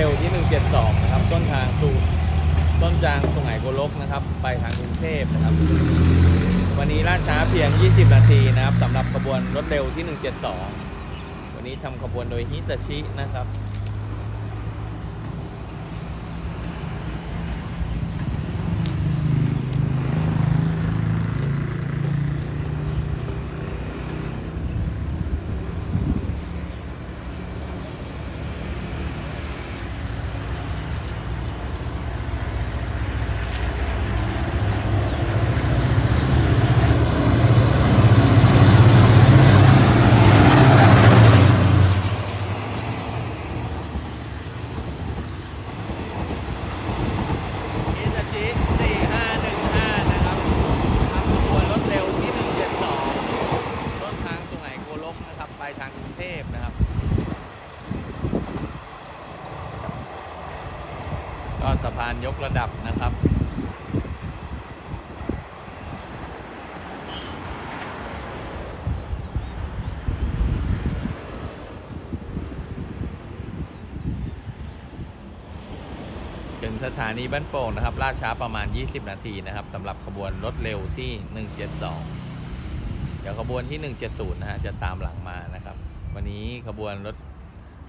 เร็วที่ 172 นะครับ ต้นทางสู่ต้นจางสุไหงโกลกนะครับ ไปทางกรุงเทพนะครับ วันนี้ล่าช้าเพียง 20 นาทีนะครับสำหรับขบวนรถเร็วที่ 172 วันนี้ทำขบวนโดยฮิตาชินะครับ เทพนะครับก็สะพานยกระดับนะครับ ถึงสถานีบ้านโป่งนะครับล่าช้าประมาณ 20 นาทีนะครับสำหรับขบวนรถเร็วที่ 172 เดี๋ยวขบวนที่ 170 นะฮะจะตามหลังมานะครับ นี้ขบวนรถ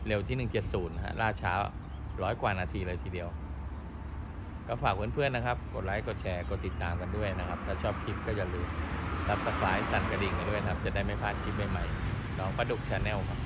เร็วที่ 170นะฮะล่าช้าร้อยกว่านาทีเลยทีเดียว ก็ฝากเพื่อนๆนะครับ กดไลค์ กดแชร์ กดติดตามกันด้วยนะครับ ถ้าชอบคลิปก็อย่าลืมซับสไครต์สั่นกระดิ่งกันด้วยนะครับ จะได้ไม่พลาดคลิปใหม่ๆน้องประดุกชาแนลครับ